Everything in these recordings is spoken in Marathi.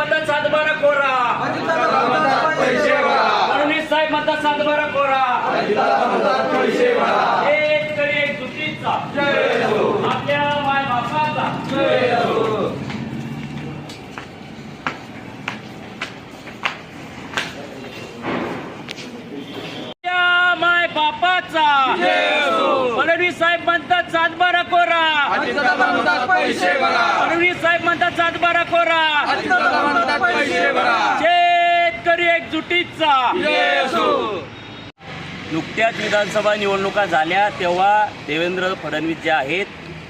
म्हणतात सातबारा कोरा. फडणवीस साहेब म्हणतात सातबारा कोरा एक आपल्या माय बापाचा आपल्या माय बापाचा फडणवीस साहेब म्हणतात सातबारा कोरा फडणवीस साहेब म्हणतात सातबारा नुकत्याच विधानसभा निवडणुका झाल्या तेव्हा देवेंद्र फडणवीस जे आहेत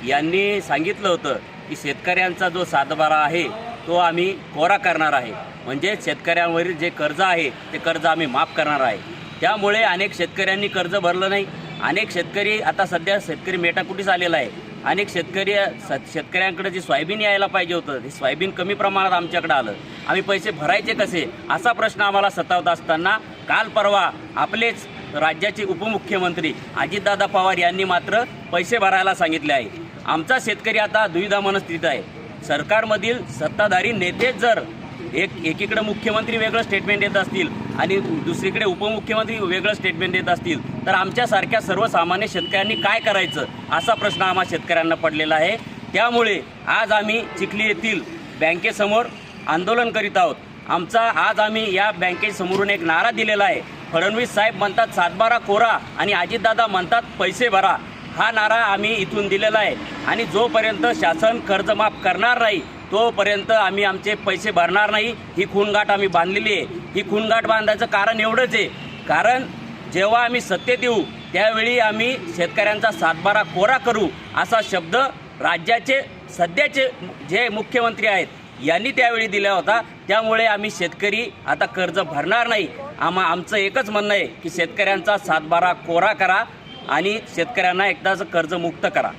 यांनी सांगितलं होतं की शेतकऱ्यांचा जो सातबारा आहे तो आम्ही कोरा करणार आहे. म्हणजे शेतकऱ्यांवरील जे कर्ज आहे ते कर्ज आम्ही माफ करणार आहे. त्यामुळे अनेक शेतकऱ्यांनी कर्ज भरलं नाही. अनेक शेतकरी आता सध्या शेतकरी मेटाकुटीस आलेला आहे. अनेक शेतकरी स शेतकऱ्यांकडे जे सोयाबीन यायला पाहिजे होतं ते सोयाबीन कमी प्रमाणात आमच्याकडे आलं. आम्ही पैसे भरायचे कसे? असा प्रश्न आम्हाला सतावत असताना काल परवा आपलेच राज्याचे उपमुख्यमंत्री अजितदादा पवार यांनी मात्र पैसे भरायला सांगितले आहे. आमचा शेतकरी आता दुविधा मनस्थितीत आहे. सरकारमधील सत्ताधारी नेतेच जर एक एकीकडे मुख्यमंत्री वेगळं स्टेटमेंट देत असतील आणि दुसरीकडे उपमुख्यमंत्री वेगळं स्टेटमेंट देत असतील तर आमच्यासारख्या सर्वसामान्य शेतकऱ्यांनी काय करायचं असा प्रश्न आम्हा शेतकऱ्यांना पडलेला आहे. त्यामुळे आज आम्ही चिखली येथील बँकेसमोर आंदोलन करीत आहोत. आमचा आज आम्ही या बँकेसमोरून एक नारा दिलेला आहे. फडणवीस साहेब म्हणतात सातबारा कोरा आणि अजितदादा म्हणतात पैसे भरा. हा नारा आम्ही इथून दिलेला आहे. आणि जोपर्यंत शासन कर्ज माफ करणार नाही तोपर्यंत आम्ही आमचे पैसे भरणार नाही. ही खूणगाठ आम्ही बांधलेली आहे. ही खूणगाठ बांधायचं कारण एवढंच आहे. कारण जेव्हा आम्ही सत्तेत येऊ त्यावेळी आम्ही शेतकऱ्यांचा सातबारा कोरा करू असा शब्द राज्याचे सध्याचे जे मुख्यमंत्री आहेत यांनी त्यावेळी दिला होता. त्यामुळे आम्ही शेतकरी आता कर्ज भरणार नाही. आम्हा आमचं एकच म्हणणं आहे की शेतकऱ्यांचा सातबारा कोरा करा. आणि शेतकऱ्यांना एकदाच कर्जमुक्त करा.